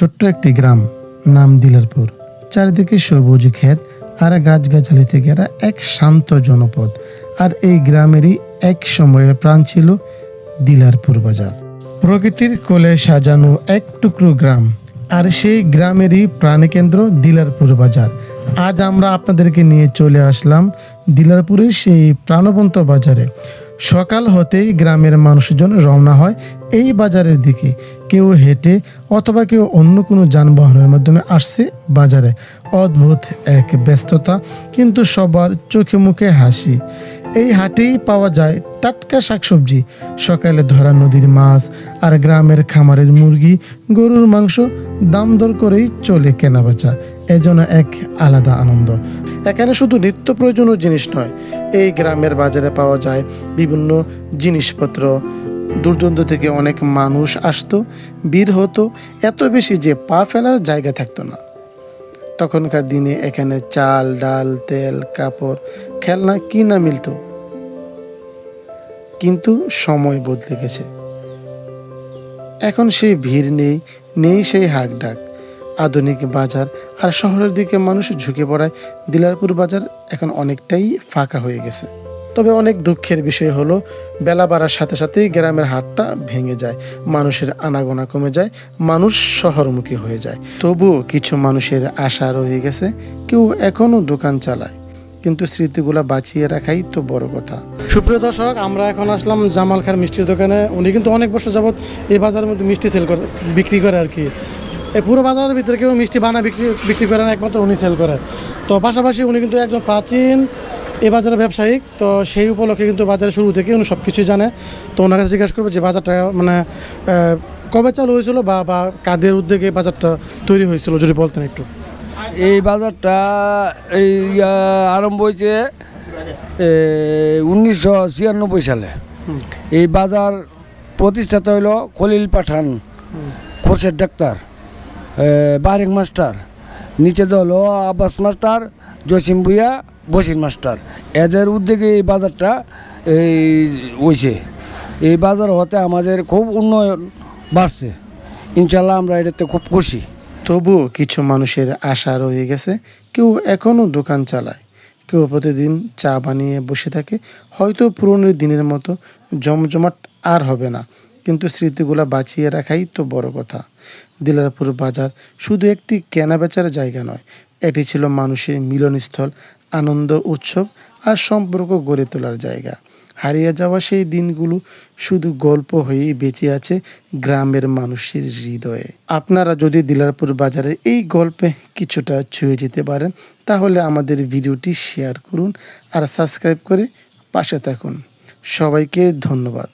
ছোট্ট একটি গ্রাম, নাম দিলারপুর। চারিদিকে সবুজ ক্ষেত আর গাছগাছালিতে ঘেরা এক শান্ত জনপদ। আর এই গ্রামেরই এক সময়ের প্রাণ ছিল দিলারপুর বাজার। প্রকৃতির কোলে সাজানো এক টুকরো গ্রাম। আর সেই গ্রামেরই প্রাণকেন্দ্র দিলারপুর বাজার। আজ আমরা আপনাদেরকে নিয়ে চলে আসলাম দিলারপুরের সেই প্রাণবন্ত বাজারে। সকাল হতেই গ্রামের মানুষজন রওনা হয় এই বাজারের দিকে। কেউ হেঁটে অথবা কেউ অন্য কোনো যানবাহনের মাধ্যমে আসছে বাজারে। অদ্ভুত এক ব্যস্ততা, কিন্তু সবার চোখে মুখে হাসি। এই হাটেই পাওয়া যায় টাটকা শাকসবজি, সকালে ধরা নদীর মাছ আর গ্রামের খামারের মুরগি, গরুর মাংস, দাম দর করেই চলে কেনাবেচা। এজন্য এক আলাদা আনন্দ। এখানে শুধু নিত্য প্রয়োজনীয় জিনিস নয়, এই গ্রামের বাজারে পাওয়া যায় বিভিন্ন জিনিসপত্র। দূরদূরান্ত থেকে অনেক মানুষ আসতো, ভিড় হতো, এত বেশি যে পা ফেলার জায়গা থাকতো না। তখনকার দিনে এখানে চাল, ডাল, তেল, কাপড়, খেলনা কি না মিলতো। কিন্তু সময় বদলে গেছে। এখন সেই ভিড় নেই নেই সেই হাক ডাক। আধুনিক বাজার আর শহরের দিকে মানুষ ঝুঁকে পড়ায়, দিলারপুর বাজার এখন অনেকটাই ফাঁকা হয়ে গেছে। তবে অনেক দুঃখের বিষয় হলো, বেলা বাড়ার সাথে সাথেই গ্রামের হাটটা ভেঙে যায়, মানুষের আনাগোনা কমে যায়, মানুষ শহরমুখী হয়ে যায়। তবুও কিছু মানুষের আশা রয়ে গেছে, কেউ এখনও দোকান চালায়, কিন্তু স্মৃতিগুলা বাঁচিয়ে রাখাই তো বড় কথা। সুপ্রিয় দর্শক, আমরা এখন আসলাম জামাল খান মিষ্টির দোকানে। উনি কিন্তু অনেক বছর যাবত এই বাজারের মধ্যে মিষ্টি সেল করে, বিক্রি করে আর কি। এই পুরো বাজারের ভিতরে কেউ মিষ্টি বানা বিক্রি বিক্রি করে না একমাত্র উনি সেল করে। তো পাশাপাশি উনি কিন্তু একজন প্রাচীন এই বাজারের ব্যবসায়িক তো সেই উপলক্ষে কিন্তু বাজারের শুরু থেকে উনি সব কিছুই জানে। তো ওনার কাছে জিজ্ঞাসা করব যে বাজারটা মানে কবে চালু হয়েছিল বা বা কাদের উদ্যোগে বাজারটা তৈরি হয়েছিল যদি বলতেন একটু। এই বাজারটা এই আরম্ভ হয়েছে উনিশশো ছিয়ানব্বই সালে। এই বাজার প্রতিষ্ঠাতা হইল খলিল পাঠান খোরশেদ ডাক্তার। বারেক মাস্টার, নিচে হলো আব্বাস মাস্টার, জসিম ভুইয়া, বসির মাস্টার। এদের উদ্যোগে এই বাজারটা এই হয়েছে এই বাজার হতে আমাদের খুব উন্নয়ন বাড়ছে। ইনশাল্লাহ আমরা এটাতে খুব খুশি। তবুও কিছু মানুষের আশা রয়ে গেছে, কেউ এখনও দোকান চালায়। কেউ প্রতিদিন চা বানিয়ে বসে থাকে, হয়তো পুরনো দিনের মতো জমজমাট আর হবে না। কিন্তু স্মৃতিগুলো বাঁচিয়ে রাখাই তো বড় কথা। দিলারপুর বাজার শুধু একটি কেনাবেচার জায়গা নয়, এটি ছিল মানুষের মিলনস্থল, আনন্দ, উৎসব আর সম্পর্ক গড়ে তোলার জায়গা। হারিয়ে যাওয়া সেই দিনগুলো শুধু গল্প হয়েই বেঁচে আছে গ্রামের মানুষের হৃদয়ে। আপনারা যদি দিলারপুর বাজারের এই গল্পে কিছুটা ছুঁয়ে যেতে পারেন, তাহলে আমাদের ভিডিওটি শেয়ার করুন আর সাবস্ক্রাইব করে পাশে থাকুন। সবাইকে ধন্যবাদ।